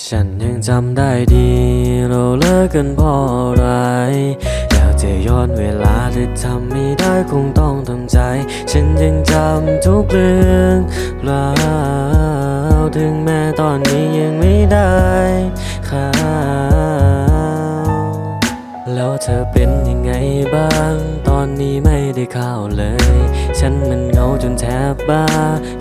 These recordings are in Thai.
ฉันยังจำได้ดี เราเลิกกันเพราะอะไร อยากจะย้อนเวลาแต่ทำไม่ได้คงต้องทำใจ ฉันยังจำทุกเรื่องราวถึงแม้ตอนนี้ยังไม่ได้ข่าวแล้วเธอเป็นยังไงบ้าง อนนี้ไม่ได้ข่าวเลย ฉันมันเหงาจนแทบบ้า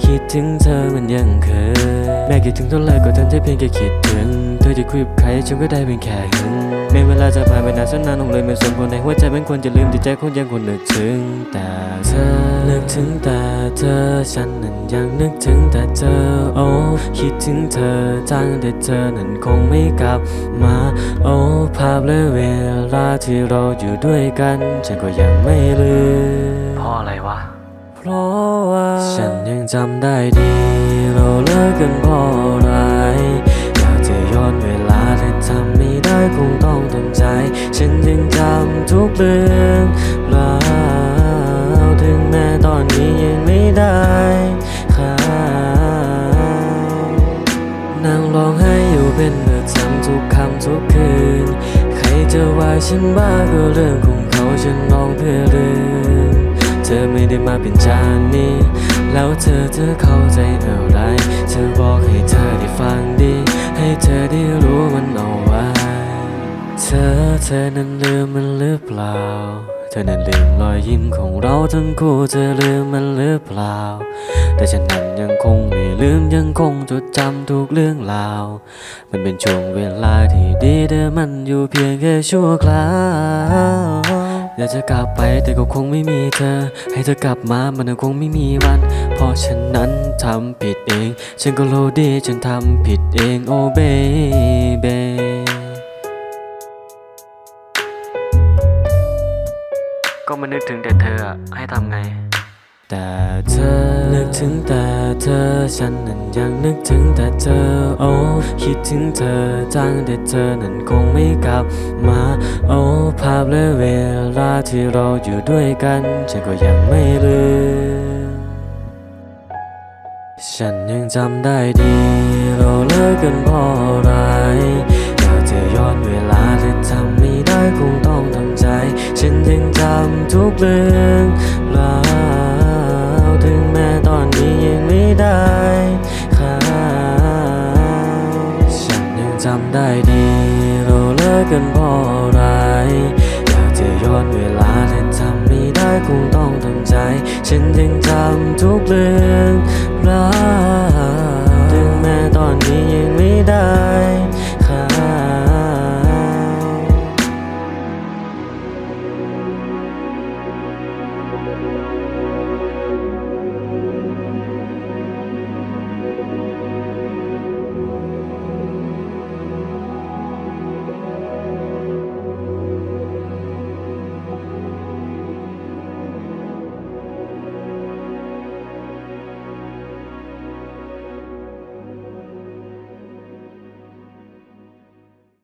คิดถึงเธอมันยังเคย แม้คิดถึงเท่าไรก็ทนได้เพียงแค่คิดถึง เธอจะคุยกับใครฉันก็ได้เพียงแค่หึงแม้เวลาจะผ่านไปนานสักนานลงเลยไม่สมควรในหัวใจเป็นคนจะลืมแต่ใจคงยังคงนึกถึง แต่เธอนึกถึงแต่เธอ ฉันนั้นยังนึกถึงแต่เธอ โอ้คิดถึงเธอจังแต่เธอนั้นคงไม่กลับมา โอ้ภาพและเวลาที่เราอยู่ด้วยกัน ฉันก็ยังไม่ลืมเพราะอะไรวะ เพราะว่า ฉันยังจำได้ดี เราเลิกกันเพราะ ทุกคืน ใครจะว่าฉันบ้าก็เรื่องของเขาฉันร้องเพื่อลืม เธอไม่ได้มาเป็นจานนี้ แล้วเธอเธอเข้าใจอะไร เธอบอกให้เธอได้ฟังดี ให้เธอได้รู้มันเอาไว้ เธอเธอนั้นลืมมันหรือเปล่า เธอนั้นลืมรอยยิ้มของเราทั้งคู่เธอลืมมันหรือเปล่า ฉันนั้นยังคงไม่ลืมยังคงจดจำทุกเรื่องราว มันเป็นช่วงเวลาที่ดีแต่มันอยู่เพียงแค่ชั่วคราวอยากจะกลับไปแต่ก็คงไม่มีเธอ ให้เธอกลับมามันคงไม่มีวัน เพราะฉันนั้นทำผิดเอง ฉันก็รู้ดีฉันทำผิดเองโอ้เบเบก็มานึกถึงแต่เธอให้ทำไง แต่เธอ นึกถึงแต่เธอ ฉันนั้นยังนึกถึงแต่เธอ โอ้ คิดถึงเธอจังแต่เธอนั้นคงไม่กลับมา โอ้ ภาพและเวลาที่เราอยู่ด้วยกัน ฉันก็ยังไม่ลืม ฉันยังจำได้ดี เราเลิกกันเพราะอะไรอยากจะย้อนเวลาแต่ทำไม่ได้คงต้องทำใจ ฉันยังจำทุกเรื่องราว ยังไม่ได้ค่ะฉันยังจำได้ดีเราเลิกกันเพราะอะไรอยากจะย้อนเวลาแต่ทำไม่ได้คงต้องทำใจ ฉันยังจำทุกเรื่อง